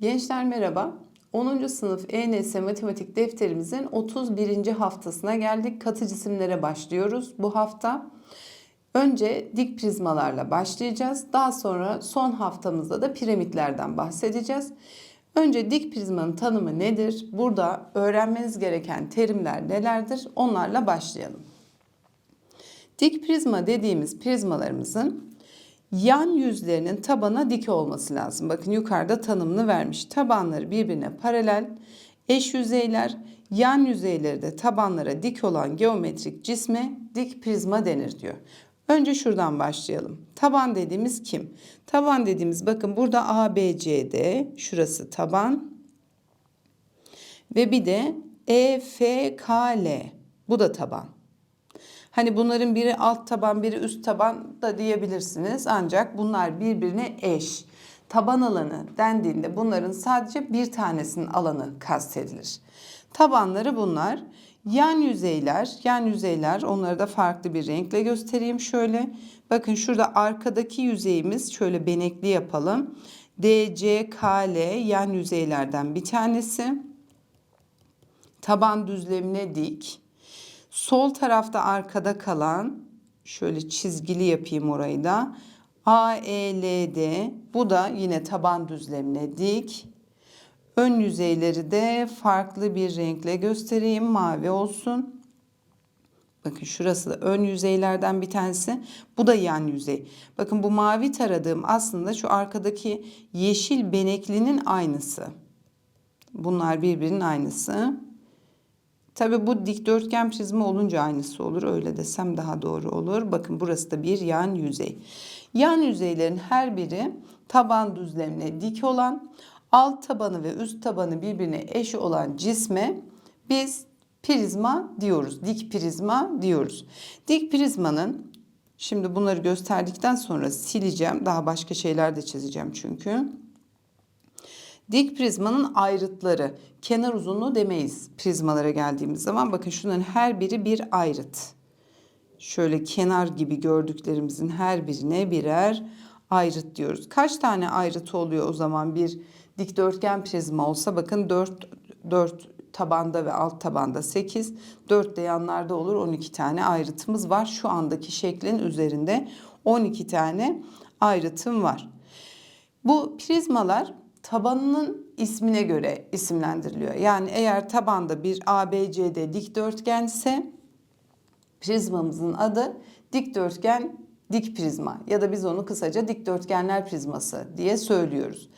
Gençler merhaba. 10. sınıf ENS matematik defterimizin 31. haftasına geldik. Katı cisimlere başlıyoruz bu hafta. Önce dik prizmalarla başlayacağız. Daha sonra son haftamızda da piramitlerden bahsedeceğiz. Önce dik prizmanın tanımı nedir? Burada öğrenmeniz gereken terimler nelerdir? Onlarla başlayalım. Dik prizma dediğimiz prizmalarımızın yan yüzlerinin tabana dik olması lazım. Bakın yukarıda tanımını vermiş. Tabanları birbirine paralel, eş yüzeyler, yan yüzeyleri de tabanlara dik olan geometrik cisme dik prizma denir diyor. Önce şuradan başlayalım. Taban dediğimiz kim? Taban dediğimiz bakın burada ABCD, şurası taban. Ve bir de EFKL, bu da taban. Hani bunların biri alt taban, biri üst taban da diyebilirsiniz. Ancak bunlar birbirine eş. Taban alanı dendiğinde bunların sadece bir tanesinin alanı kastedilir. Tabanları bunlar. Yan yüzeyler, yan yüzeyler onları da farklı bir renkle göstereyim şöyle. Bakın şurada arkadaki yüzeyimiz şöyle benekli yapalım. DC, KL yan yüzeylerden bir tanesi. Taban düzlemine dik. Sol tarafta arkada kalan şöyle çizgili yapayım orayı da. AELD bu da yine taban düzlemine dik. Ön yüzeyleri de farklı bir renkle göstereyim. Mavi olsun. Bakın şurası da ön yüzeylerden bir tanesi. Bu da yan yüzey. Bakın bu mavi taradığım aslında şu arkadaki yeşil beneklinin aynısı. Bunlar birbirinin aynısı. Tabi bu dikdörtgen prizma olunca aynısı olur. Öyle desem daha doğru olur. Bakın burası da bir yan yüzey. Yan yüzeylerin her biri taban düzlemine dik olan, alt tabanı ve üst tabanı birbirine eş olan cisme biz prizma diyoruz. Dik prizma diyoruz. Dik prizmanın şimdi bunları gösterdikten sonra sileceğim. Daha başka şeyler de çizeceğim çünkü. Dik prizmanın ayrıtları, kenar uzunluğu demeyiz prizmalara geldiğimiz zaman. Bakın şunların her biri bir ayrıt. Şöyle kenar gibi gördüklerimizin her birine birer ayrıt diyoruz. Kaç tane ayrıtı oluyor o zaman bir dikdörtgen prizma olsa bakın 4 4 tabanda ve alt tabanda 8, 4 de yanlarda olur 12 tane ayrıtımız var. Şu andaki şeklin üzerinde 12 tane ayrıtım var. Bu prizmalar tabanının ismine göre isimlendiriliyor. Yani eğer tabanda bir ABCD dikdörtgense prizmamızın adı dikdörtgen dik prizma ya da biz onu kısaca dikdörtgenler prizması diye söylüyoruz.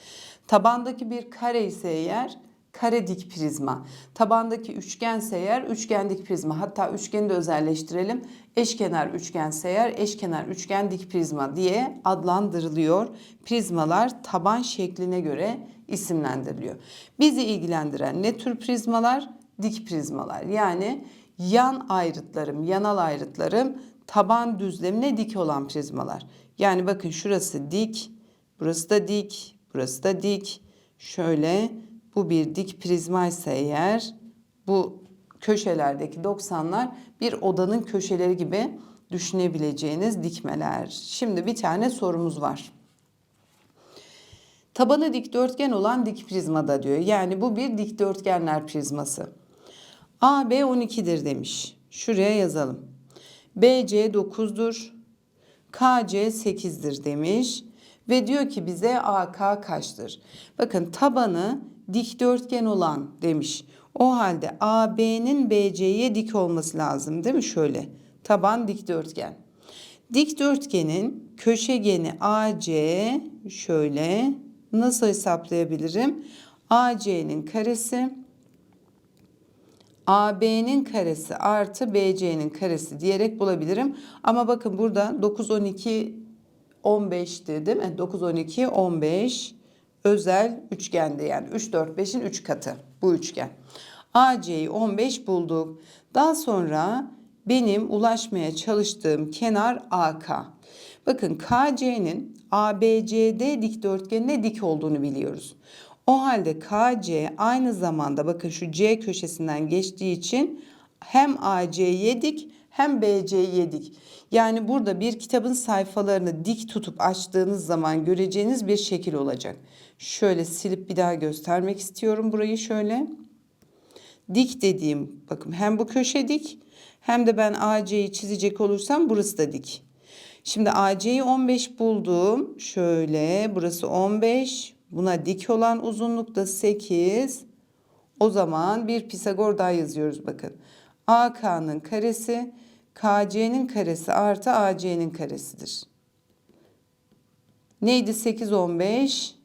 Tabandaki bir kare ise eğer kare dik prizma. Tabandaki üçgense eğer üçgen dik prizma. Hatta üçgeni de özelleştirelim. Eşkenar üçgense eğer eşkenar üçgen dik prizma diye adlandırılıyor. Prizmalar taban şekline göre isimlendiriliyor. Bizi ilgilendiren ne tür prizmalar? Dik prizmalar. Yani yan ayrıtlarım, yanal ayrıtlarım taban düzlemine dik olan prizmalar. Yani bakın şurası dik, burası da dik, burası da dik. Şöyle bu bir dik prizma ise eğer bu köşelerdeki 90'lar bir odanın köşeleri gibi düşünebileceğiniz dikmeler. Şimdi bir tane sorumuz var. Tabanı dikdörtgen olan dik prizmada diyor. Yani bu bir dikdörtgenler prizması. AB 12'dir demiş. Şuraya yazalım. BC 9'dur. KC 8'dir demiş. Ve diyor ki bize AK kaçtır? Bakın tabanı dikdörtgen olan demiş. O halde AB'nin BC'ye dik olması lazım değil mi? Şöyle taban dikdörtgen. Dikdörtgenin köşegeni AC şöyle nasıl hesaplayabilirim? AC'nin karesi AB'nin karesi artı BC'nin karesi diyerek bulabilirim. Ama bakın burada 9, 12, 15'ti değil mi? 9, 12, 15 özel üçgende yani 3, 4, 5'in 3 katı bu üçgen. AC'yi 15 bulduk. Daha sonra benim ulaşmaya çalıştığım kenar AK. Bakın KC'nin ABCD dikdörtgenine dik olduğunu biliyoruz. O halde KC aynı zamanda bakın şu C köşesinden geçtiği için hem AC'ye dik hem BC'ye dik. Yani burada bir kitabın sayfalarını dik tutup açtığınız zaman göreceğiniz bir şekil olacak. Şöyle silip bir daha göstermek istiyorum burayı şöyle. Dik dediğim bakın hem bu köşe dik hem de ben AC'yi çizecek olursam burası da dik. Şimdi AC'yi 15 buldum. Şöyle burası 15. Buna dik olan uzunluk da 8. O zaman bir Pisagor daha yazıyoruz bakın. AK'nın karesi KC'nin karesi artı AC'nin karesidir. Neydi 8 15?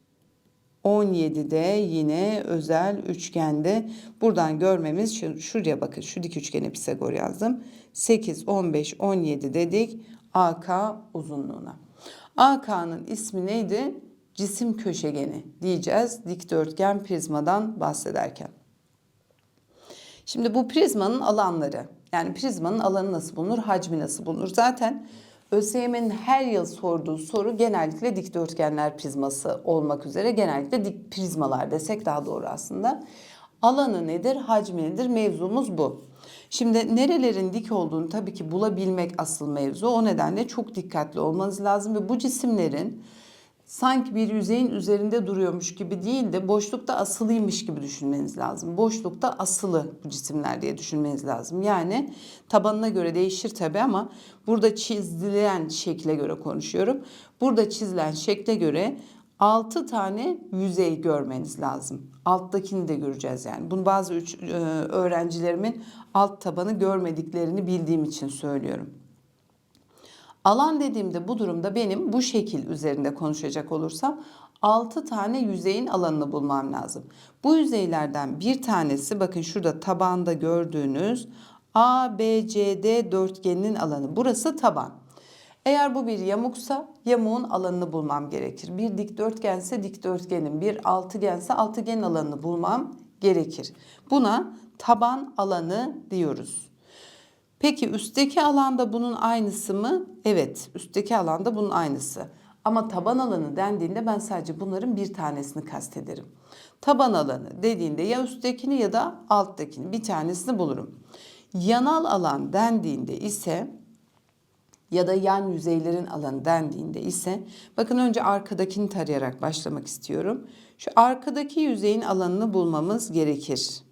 17'de yine özel üçgende buradan görmemiz şu, şuraya bakın şu dik üçgene Pisagor yazdım. 8, 15, 17 dedik AK uzunluğuna. AK'nın ismi neydi? Cisim köşegeni diyeceğiz dikdörtgen prizmadan bahsederken. Şimdi bu prizmanın alanları yani prizmanın alanı nasıl bulunur, hacmi nasıl bulunur? Zaten ÖSYM'nin her yıl sorduğu soru genellikle dikdörtgenler prizması olmak üzere genellikle dik prizmalar desek daha doğru aslında. Alanı nedir, hacmi nedir mevzumuz bu. Şimdi nerelerin dik olduğunu tabii ki bulabilmek asıl mevzu. O nedenle çok dikkatli olmanız lazım ve bu cisimlerin sanki bir yüzeyin üzerinde duruyormuş gibi değil de boşlukta asılıymış gibi düşünmeniz lazım. Boşlukta asılı bu cisimler diye düşünmeniz lazım. Yani tabanına göre değişir tabi ama burada çizilen şekle göre konuşuyorum. Burada çizilen şekle göre 6 tane yüzey görmeniz lazım. Alttakini de göreceğiz yani. Bunu bazı üç, e, öğrencilerimin alt tabanı görmediklerini bildiğim için söylüyorum. Alan dediğimde bu durumda benim bu şekil üzerinde konuşacak olursam 6 tane yüzeyin alanını bulmam lazım. Bu yüzeylerden bir tanesi bakın şurada tabanda gördüğünüz ABCD dörtgeninin alanı. Burası taban. Eğer bu bir yamuksa yamuğun alanını bulmam gerekir. Bir dikdörtgense dikdörtgenin, bir altıgense altıgenin alanını bulmam gerekir. Buna taban alanı diyoruz. Peki üstteki alanda bunun aynısı mı? Evet, üstteki alanda bunun aynısı. Ama taban alanı dendiğinde ben sadece bunların bir tanesini kastederim. Taban alanı dediğinde ya üsttekini ya da alttakini bir tanesini bulurum. Yanal alan dendiğinde ise ya da yan yüzeylerin alanı dendiğinde ise bakın önce arkadakini tarayarak başlamak istiyorum. Şu arkadaki yüzeyin alanını bulmamız gerekir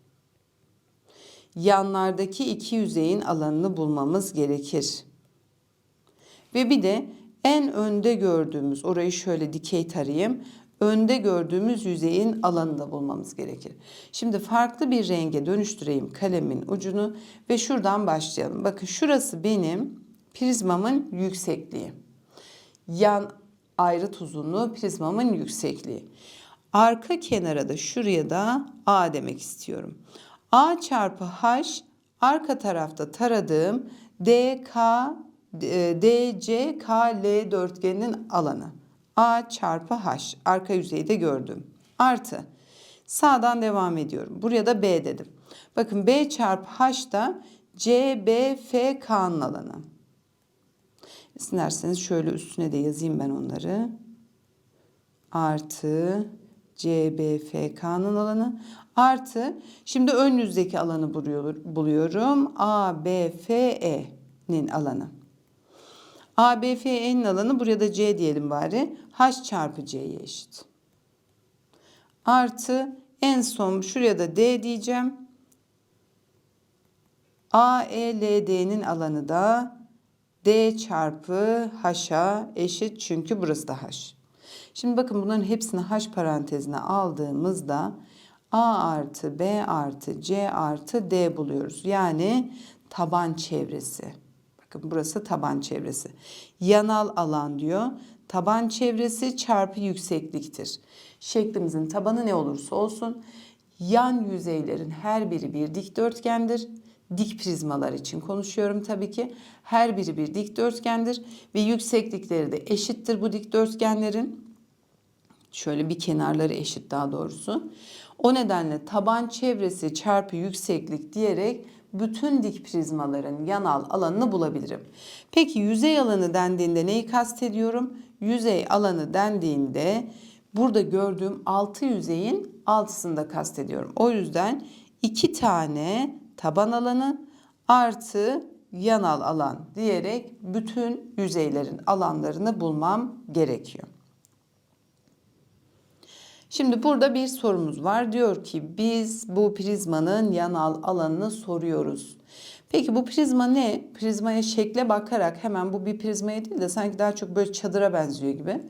yanlardaki iki yüzeyin alanını bulmamız gerekir. Ve bir de en önde gördüğümüz, orayı şöyle dikey tarayayım. Önde gördüğümüz yüzeyin alanını da bulmamız gerekir. Şimdi farklı bir renge dönüştüreyim kalemin ucunu ve şuradan başlayalım. Bakın şurası benim prizmamın yüksekliği. Yan ayrıt uzunluğu prizmamın yüksekliği. Arka kenara da şuraya da A demek istiyorum. A çarpı H arka tarafta taradığım DK DC KL dörtgeninin alanı. A çarpı H arka yüzeyde gördüm. Artı sağdan devam ediyorum. Buraya da B dedim. Bakın B çarpı H da CBFK'nın alanı. İsterseniz şöyle üstüne de yazayım ben onları. Artı CBFK'nın alanı artı şimdi ön yüzdeki alanı buluyorum. ABFE'nin alanı. ABFE'nin alanı buraya da C diyelim bari. H çarpı C'ye eşit. Artı en son şuraya da D diyeceğim. AELD'nin alanı da D çarpı H'a eşit çünkü burası da H. Şimdi bakın bunların hepsini H parantezine aldığımızda A artı B artı C artı D buluyoruz. Yani taban çevresi. Bakın burası taban çevresi. Yanal alan diyor. Taban çevresi çarpı yüksekliktir. Şeklimizin tabanı ne olursa olsun yan yüzeylerin her biri bir dikdörtgendir. Dik prizmalar için konuşuyorum tabii ki. Her biri bir dikdörtgendir ve yükseklikleri de eşittir bu dikdörtgenlerin. Şöyle bir kenarları eşit daha doğrusu. O nedenle taban çevresi çarpı yükseklik diyerek bütün dik prizmaların yanal alanını bulabilirim. Peki yüzey alanı dendiğinde neyi kastediyorum? Yüzey alanı dendiğinde burada gördüğüm altı yüzeyin altısını da kastediyorum. O yüzden iki tane taban alanı artı yanal alan diyerek bütün yüzeylerin alanlarını bulmam gerekiyor. Şimdi burada bir sorumuz var. Diyor ki biz bu prizmanın yanal alanını soruyoruz. Peki bu prizma ne? Prizmaya şekle bakarak hemen bu bir prizmaya değil de sanki daha çok böyle çadıra benziyor gibi.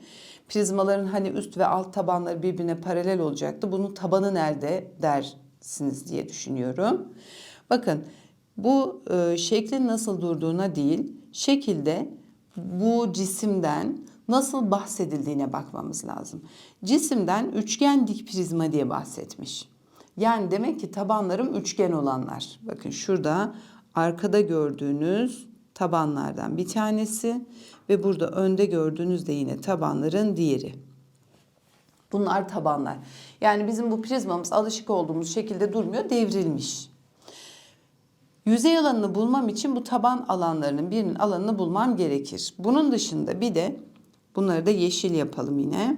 Prizmaların hani üst ve alt tabanları birbirine paralel olacaktı. Bunun tabanı nerede dersiniz diye düşünüyorum. Bakın bu e, şeklin nasıl durduğuna değil, şekilde bu cisimden nasıl bahsedildiğine bakmamız lazım. Cisimden üçgen dik prizma diye bahsetmiş. Yani demek ki tabanlarım üçgen olanlar. Bakın şurada arkada gördüğünüz tabanlardan bir tanesi ve burada önde gördüğünüz de yine tabanların diğeri. Bunlar tabanlar. Yani bizim bu prizmamız alışık olduğumuz şekilde durmuyor, devrilmiş. Yüzey alanını bulmam için bu taban alanlarının birinin alanını bulmam gerekir. Bunun dışında bir de bunları da yeşil yapalım yine.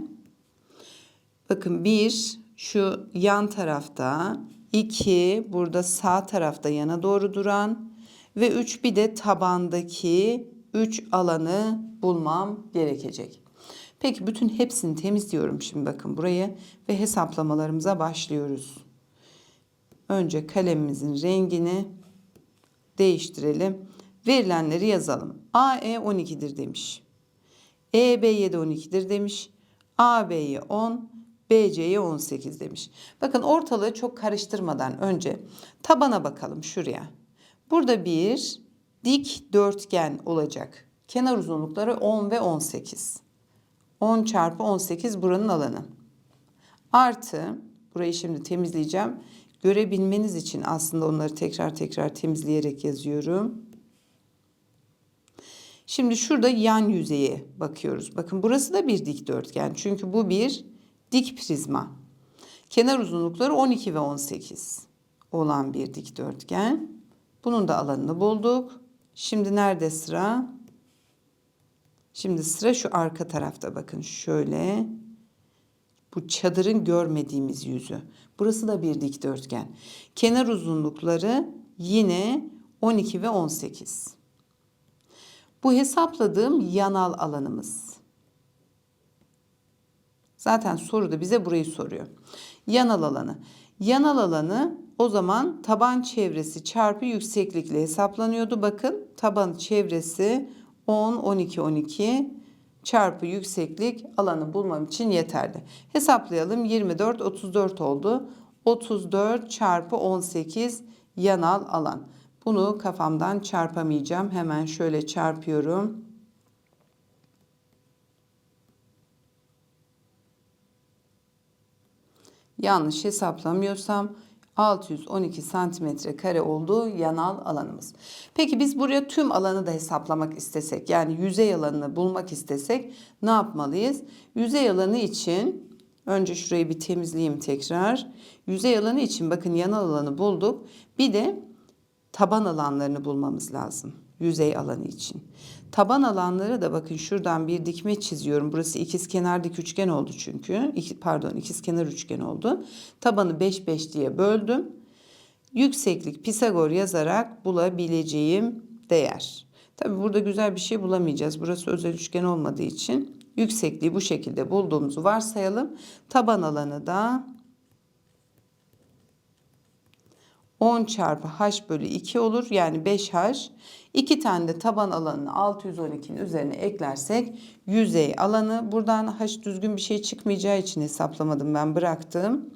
Bakın bir şu yan tarafta, iki burada sağ tarafta yana doğru duran ve üç bir de tabandaki üç alanı bulmam gerekecek. Peki bütün hepsini temizliyorum şimdi bakın burayı ve hesaplamalarımıza başlıyoruz. Önce kalemimizin rengini değiştirelim. Verilenleri yazalım. AE 12'dir demiş. EB'ye de 12'dir demiş. AB'ye 10, BC'ye 18 demiş. Bakın ortalığı çok karıştırmadan önce tabana bakalım şuraya. Burada bir dik dörtgen olacak. Kenar uzunlukları 10 ve 18. 10 çarpı 18 buranın alanı. Artı, burayı şimdi temizleyeceğim. Görebilmeniz için aslında onları tekrar tekrar temizleyerek yazıyorum. Şimdi şurada yan yüzeye bakıyoruz. Bakın burası da bir dikdörtgen. Çünkü bu bir dik prizma. Kenar uzunlukları 12 ve 18 olan bir dikdörtgen. Bunun da alanını bulduk. Şimdi nerede sıra? Şimdi sıra şu arka tarafta bakın şöyle. Bu çadırın görmediğimiz yüzü. Burası da bir dikdörtgen. Kenar uzunlukları yine 12 ve 18. Bu hesapladığım yanal alanımız. Zaten soruda bize burayı soruyor. Yanal alanı. Yanal alanı o zaman taban çevresi çarpı yükseklikle hesaplanıyordu. Bakın taban çevresi 10, 12, 12 çarpı yükseklik alanı bulmam için yeterli. Hesaplayalım 24, 34 oldu. 34 çarpı 18 yanal alan. Bunu kafamdan çarpamayacağım. Hemen şöyle çarpıyorum. Yanlış hesaplamıyorsam 612 santimetre kare olduğu yanal alanımız. Peki biz buraya tüm alanı da hesaplamak istesek yani yüzey alanını bulmak istesek ne yapmalıyız? Yüzey alanı için önce şurayı bir temizleyeyim tekrar. Yüzey alanı için bakın yanal alanı bulduk. Bir de taban alanlarını bulmamız lazım yüzey alanı için. Taban alanları da bakın şuradan bir dikme çiziyorum. Burası ikiz kenar dik üçgen oldu çünkü. İki, pardon ikiz kenar üçgen oldu. Tabanı 5 5 diye böldüm. Yükseklik Pisagor yazarak bulabileceğim değer. Tabi burada güzel bir şey bulamayacağız. Burası özel üçgen olmadığı için yüksekliği bu şekilde bulduğumuzu varsayalım. Taban alanı da 10 çarpı h bölü 2 olur. Yani 5h. 2 tane de taban alanını 612'nin üzerine eklersek yüzey alanı. Buradan h düzgün bir şey çıkmayacağı için hesaplamadım ben bıraktım.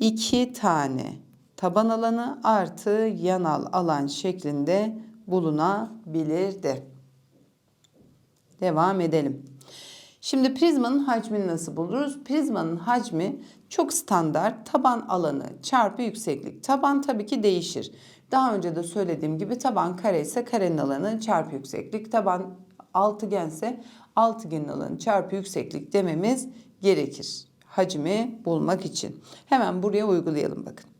2 tane taban alanı artı yanal alan şeklinde bulunabilirdi. Devam edelim. Şimdi prizmanın hacmini nasıl buluruz? Prizmanın hacmi çok standart taban alanı çarpı yükseklik. Taban tabii ki değişir. Daha önce de söylediğim gibi taban kare ise karenin alanı çarpı yükseklik. Taban altıgense altıgenin alanı çarpı yükseklik dememiz gerekir. Hacmi bulmak için. Hemen buraya uygulayalım bakın.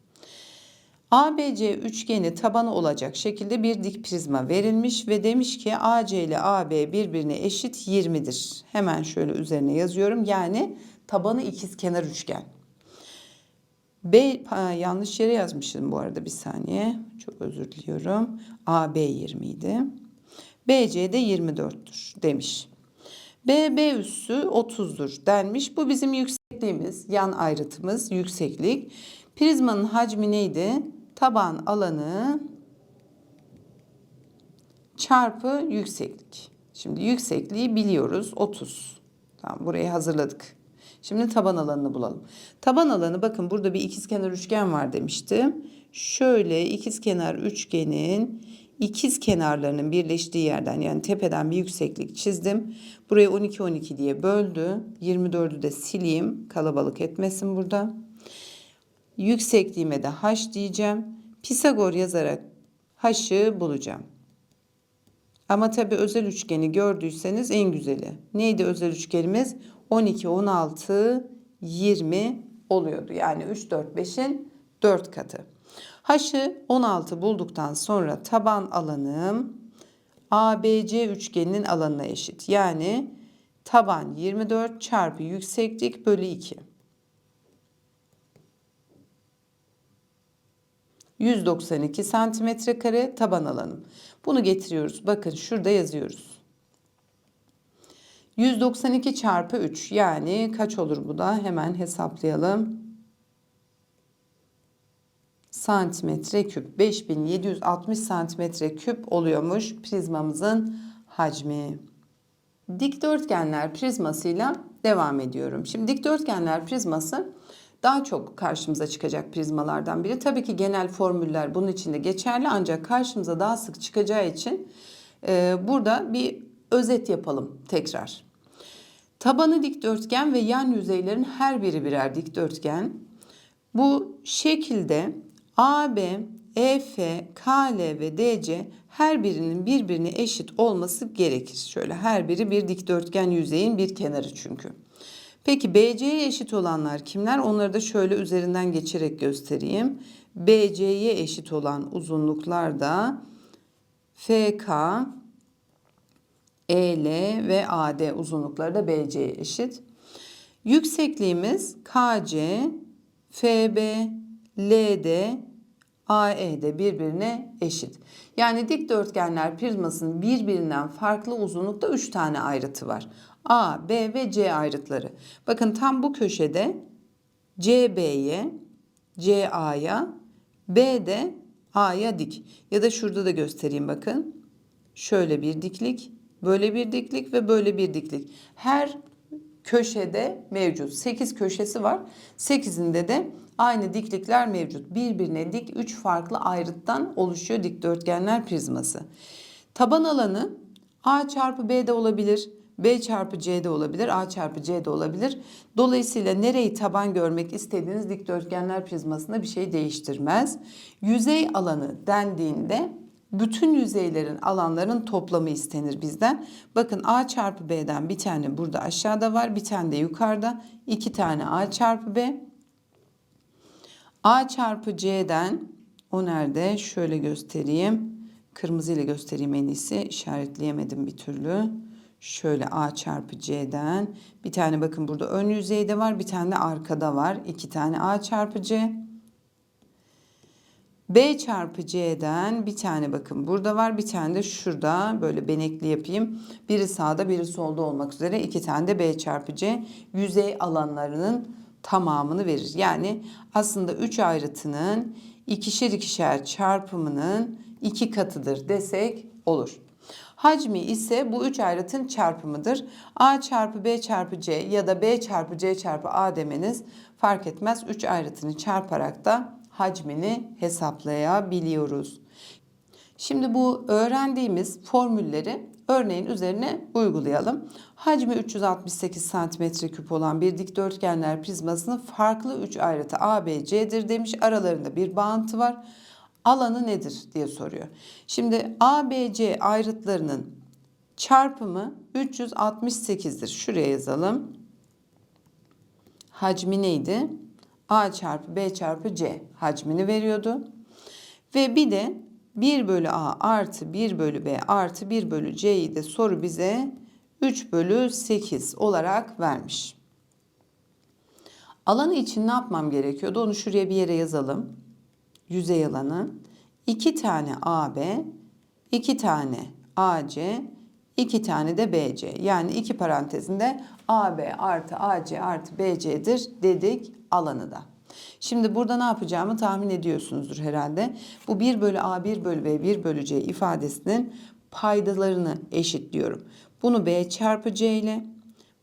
ABC üçgeni tabanı olacak şekilde bir dik prizma verilmiş ve demiş ki AC ile AB birbirine eşit 20'dir. Hemen şöyle üzerine yazıyorum. Yani tabanı ikiz kenar üçgen. B ha, yanlış yere yazmışım bu arada bir saniye. Çok özür diliyorum. AB 20 idi. BC de 24'tür demiş. BB üssü 30'dur denmiş. Bu bizim yüksekliğimiz, yan ayrıtımız, yükseklik. Prizmanın hacmi neydi? Taban alanı çarpı yükseklik. Şimdi yüksekliği biliyoruz 30. Tamam burayı hazırladık. Şimdi taban alanını bulalım. Taban alanı bakın burada bir ikizkenar üçgen var demiştim. Şöyle ikizkenar üçgenin ikiz kenarlarının birleştiği yerden yani tepeden bir yükseklik çizdim. Burayı 12 12 diye böldü. 24'ü de sileyim. Kalabalık etmesin burada. Yüksekliğime de h diyeceğim. Pisagor yazarak h'ı bulacağım. Ama tabii özel üçgeni gördüyseniz en güzeli. Neydi özel üçgenimiz? 12, 16, 20 oluyordu. Yani 3, 4, 5'in 4 katı. H'ı 16 bulduktan sonra taban alanım ABC üçgeninin alanına eşit. Yani taban 24 çarpı yükseklik bölü 2. 192 santimetre kare taban alanım. Bunu getiriyoruz. Bakın şurada yazıyoruz. 192 çarpı 3 yani kaç olur bu da hemen hesaplayalım. Santimetre küp 5760 santimetre küp oluyormuş prizmamızın hacmi. Dikdörtgenler prizmasıyla devam ediyorum. Şimdi dikdörtgenler prizması daha çok karşımıza çıkacak prizmalardan biri. Tabii ki genel formüller bunun içinde geçerli ancak karşımıza daha sık çıkacağı için e, burada bir özet yapalım tekrar. Tabanı dikdörtgen ve yan yüzeylerin her biri birer dikdörtgen. Bu şekilde AB, EF, KL ve DC her birinin birbirine eşit olması gerekir. Şöyle her biri bir dikdörtgen yüzeyin bir kenarı çünkü. Peki BC'ye eşit olanlar kimler? Onları da şöyle üzerinden geçerek göstereyim. BC'ye eşit olan uzunluklar da FK, EL ve AD uzunlukları da BC'ye eşit. Yüksekliğimiz KC, FB, LD, AE de birbirine eşit. Yani dikdörtgenler prizmasının birbirinden farklı uzunlukta 3 tane ayrıtı var. A, B ve C ayrıtları. Bakın tam bu köşede CB'ye, CA'ya, B de A'ya dik. Ya da şurada da göstereyim bakın. Şöyle bir diklik, böyle bir diklik ve böyle bir diklik. Her köşede mevcut. 8 köşesi var. 8'inde de aynı diklikler mevcut. Birbirine dik 3 farklı ayrıttan oluşuyor dikdörtgenler prizması. Taban alanı A çarpı B de olabilir. B çarpı C de olabilir, A çarpı C de olabilir. Dolayısıyla nereyi taban görmek istediğiniz dikdörtgenler prizmasında bir şey değiştirmez. Yüzey alanı dendiğinde bütün yüzeylerin alanların toplamı istenir bizden. Bakın A çarpı B'den bir tane burada aşağıda var, bir tane de yukarıda. iki tane A çarpı B. A çarpı C'den o nerede? Şöyle göstereyim. Kırmızı ile göstereyim en iyisi. İşaretleyemedim bir türlü. Şöyle A çarpı C'den bir tane bakın burada ön yüzeyde var bir tane de arkada var. iki tane A çarpı C. B çarpı C'den bir tane bakın burada var bir tane de şurada böyle benekli yapayım. Biri sağda biri solda olmak üzere iki tane de B çarpı C yüzey alanlarının tamamını verir. Yani aslında üç ayrıtının ikişer ikişer çarpımının iki katıdır desek olur. Hacmi ise bu üç ayrıtın çarpımıdır. A çarpı B çarpı C ya da B çarpı C çarpı A demeniz fark etmez. Üç ayrıtını çarparak da hacmini hesaplayabiliyoruz. Şimdi bu öğrendiğimiz formülleri örneğin üzerine uygulayalım. Hacmi 368 cm küp olan bir dikdörtgenler prizmasının farklı 3 ayrıtı A, B, C'dir demiş. Aralarında bir bağıntı var alanı nedir diye soruyor. Şimdi ABC ayrıtlarının çarpımı 368'dir. Şuraya yazalım. Hacmi neydi? A çarpı B çarpı C hacmini veriyordu. Ve bir de 1 bölü A artı 1 bölü B artı 1 bölü C'yi de soru bize 3 bölü 8 olarak vermiş. Alanı için ne yapmam gerekiyordu? Onu şuraya bir yere yazalım. Yüzey alanı. 2 tane AB, 2 tane AC, 2 tane de BC. Yani iki parantezinde AB artı AC artı BC'dir dedik alanı da. Şimdi burada ne yapacağımı tahmin ediyorsunuzdur herhalde. Bu 1 bölü A 1 bölü B 1 bölü C ifadesinin paydalarını eşitliyorum. Bunu B çarpı C ile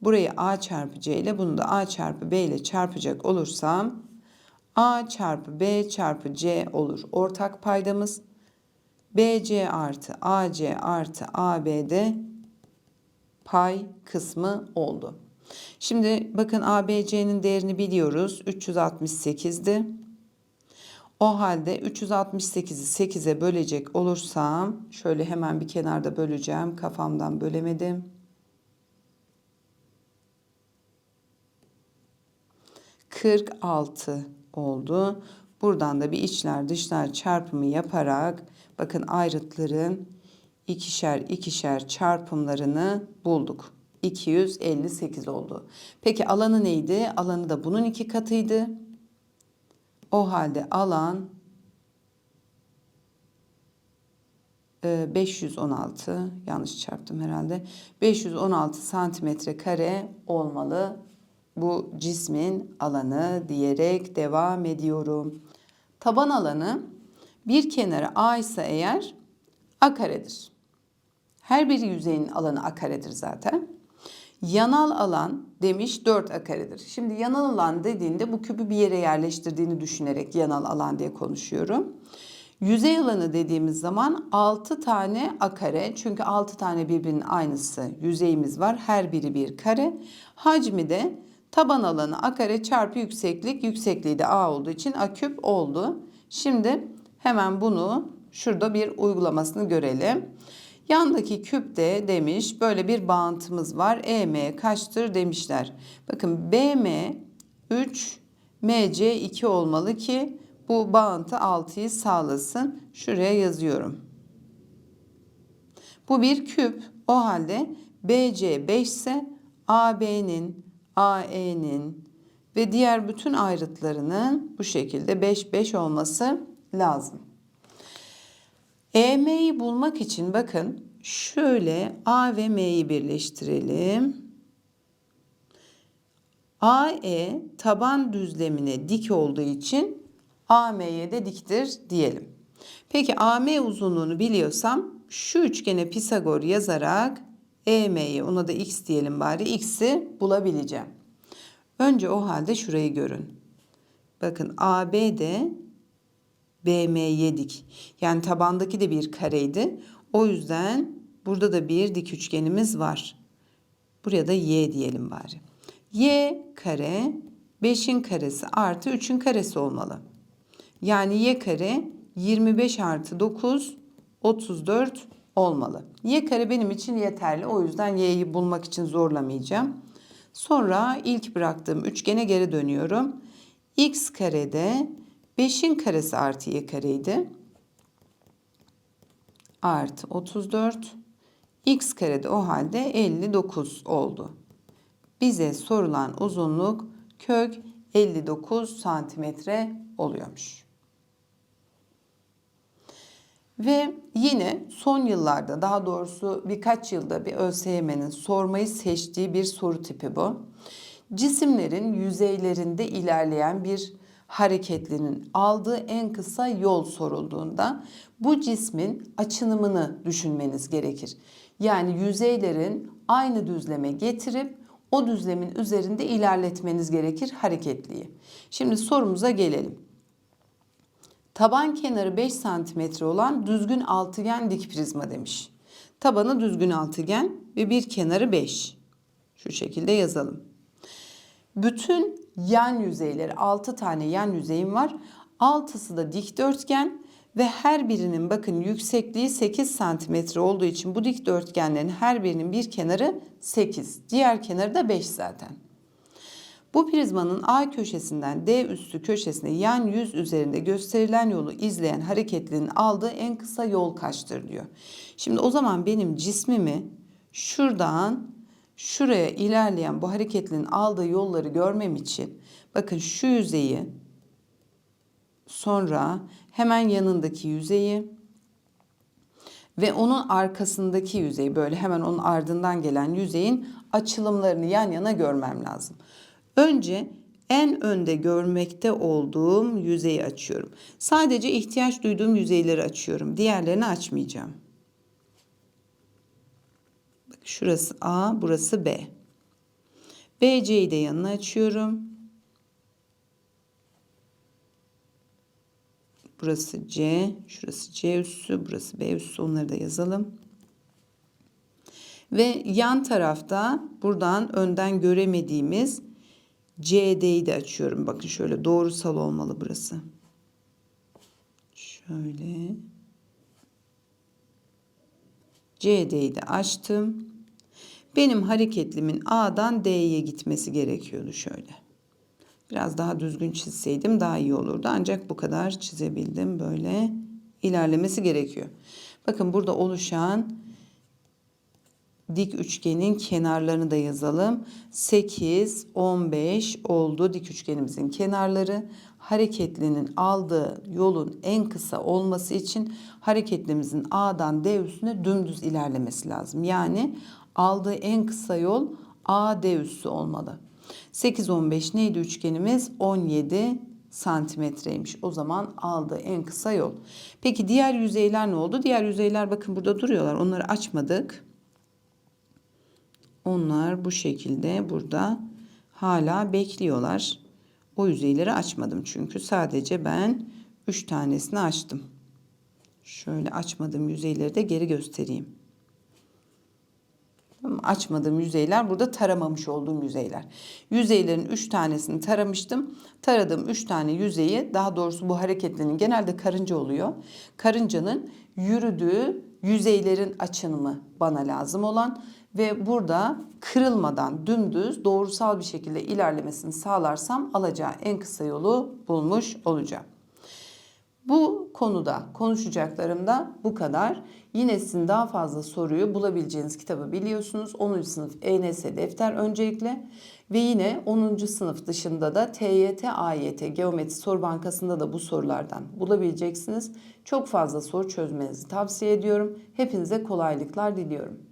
burayı A çarpı C ile bunu da A çarpı B ile çarpacak olursam A çarpı B çarpı C olur ortak paydamız. BC artı AC artı AB'de pay kısmı oldu. Şimdi bakın ABC'nin değerini biliyoruz. 368'di. O halde 368'i 8'e bölecek olursam şöyle hemen bir kenarda böleceğim. Kafamdan bölemedim. Kırk altı oldu. Buradan da bir içler dışlar çarpımı yaparak bakın ayrıtların ikişer ikişer çarpımlarını bulduk. 258 oldu. Peki alanı neydi? Alanı da bunun iki katıydı. O halde alan e, 516 yanlış çarptım herhalde. 516 santimetre kare olmalı bu cismin alanı diyerek devam ediyorum. Taban alanı bir kenarı A ise eğer A karedir. Her bir yüzeyin alanı A karedir zaten. Yanal alan demiş 4 A karedir. Şimdi yanal alan dediğinde bu küpü bir yere yerleştirdiğini düşünerek yanal alan diye konuşuyorum. Yüzey alanı dediğimiz zaman 6 tane A kare. Çünkü 6 tane birbirinin aynısı yüzeyimiz var. Her biri bir kare. Hacmi de taban alanı A kare çarpı yükseklik. Yüksekliği de A olduğu için A küp oldu. Şimdi hemen bunu şurada bir uygulamasını görelim. Yandaki küpte demiş böyle bir bağıntımız var. EM kaçtır demişler. Bakın BM 3, MC 2 olmalı ki bu bağıntı 6'yı sağlasın. Şuraya yazıyorum. Bu bir küp. O halde BC 5 ise AB'nin, AE'nin ve diğer bütün ayrıtlarının bu şekilde 5 5 olması lazım. EM'yi bulmak için bakın şöyle A ve M'yi birleştirelim. AE taban düzlemine dik olduğu için AM'ye de diktir diyelim. Peki AM uzunluğunu biliyorsam şu üçgene Pisagor yazarak EM'yi ona da x diyelim bari x'i bulabileceğim. Önce o halde şurayı görün. Bakın AB de BM'ye dik. Yani tabandaki de bir kareydi. O yüzden burada da bir dik üçgenimiz var. Buraya da y diyelim bari. y kare 5'in karesi artı 3'ün karesi olmalı. Yani y kare 25 artı 9 34 olmalı. Y kare benim için yeterli. O yüzden y'yi bulmak için zorlamayacağım. Sonra ilk bıraktığım üçgene geri dönüyorum. x karede 5'in karesi artı y kareydi. Artı 34. x karede o halde 59 oldu. Bize sorulan uzunluk kök 59 santimetre oluyormuş. Ve yine son yıllarda daha doğrusu birkaç yılda bir ÖSYM'nin sormayı seçtiği bir soru tipi bu. Cisimlerin yüzeylerinde ilerleyen bir hareketlinin aldığı en kısa yol sorulduğunda bu cismin açınımını düşünmeniz gerekir. Yani yüzeylerin aynı düzleme getirip o düzlemin üzerinde ilerletmeniz gerekir hareketliyi. Şimdi sorumuza gelelim. Taban kenarı 5 cm olan düzgün altıgen dik prizma demiş. Tabanı düzgün altıgen ve bir kenarı 5. Şu şekilde yazalım. Bütün yan yüzeyleri 6 tane yan yüzeyim var. Altısı da dikdörtgen ve her birinin bakın yüksekliği 8 santimetre olduğu için bu dikdörtgenlerin her birinin bir kenarı 8. Diğer kenarı da 5 zaten. Bu prizmanın A köşesinden D üstü köşesine yan yüz üzerinde gösterilen yolu izleyen hareketlinin aldığı en kısa yol kaçtır diyor. Şimdi o zaman benim cismimi şuradan şuraya ilerleyen bu hareketlinin aldığı yolları görmem için bakın şu yüzeyi sonra hemen yanındaki yüzeyi ve onun arkasındaki yüzeyi böyle hemen onun ardından gelen yüzeyin açılımlarını yan yana görmem lazım. Önce en önde görmekte olduğum yüzeyi açıyorum. Sadece ihtiyaç duyduğum yüzeyleri açıyorum. Diğerlerini açmayacağım. Bak şurası A, burası B. BC'yi de yanına açıyorum. Burası C, şurası C üssü, burası B üssü. Onları da yazalım. Ve yan tarafta buradan önden göremediğimiz CD'yi de açıyorum. Bakın şöyle doğrusal olmalı burası. Şöyle. CD'yi de açtım. Benim hareketlimin A'dan D'ye gitmesi gerekiyordu şöyle. Biraz daha düzgün çizseydim daha iyi olurdu. Ancak bu kadar çizebildim. Böyle ilerlemesi gerekiyor. Bakın burada oluşan dik üçgenin kenarlarını da yazalım. 8, 15 oldu dik üçgenimizin kenarları. Hareketlinin aldığı yolun en kısa olması için hareketlimizin A'dan D üstüne dümdüz ilerlemesi lazım. Yani aldığı en kısa yol A D üssü olmalı. 8 15 neydi üçgenimiz? 17 santimetreymiş. O zaman aldığı en kısa yol. Peki diğer yüzeyler ne oldu? Diğer yüzeyler bakın burada duruyorlar. Onları açmadık. Onlar bu şekilde burada hala bekliyorlar. O yüzeyleri açmadım çünkü sadece ben 3 tanesini açtım. Şöyle açmadığım yüzeyleri de geri göstereyim. Açmadığım yüzeyler burada taramamış olduğum yüzeyler. Yüzeylerin 3 tanesini taramıştım. Taradığım 3 tane yüzeyi daha doğrusu bu hareketlerin genelde karınca oluyor. Karıncanın yürüdüğü yüzeylerin açınımı bana lazım olan ve burada kırılmadan dümdüz doğrusal bir şekilde ilerlemesini sağlarsam alacağı en kısa yolu bulmuş olacağım. Bu konuda konuşacaklarım da bu kadar. Yine sizin daha fazla soruyu bulabileceğiniz kitabı biliyorsunuz. 10. sınıf ENS defter öncelikle ve yine 10. sınıf dışında da TYT, AYT, Geometri Soru Bankası'nda da bu sorulardan bulabileceksiniz. Çok fazla soru çözmenizi tavsiye ediyorum. Hepinize kolaylıklar diliyorum.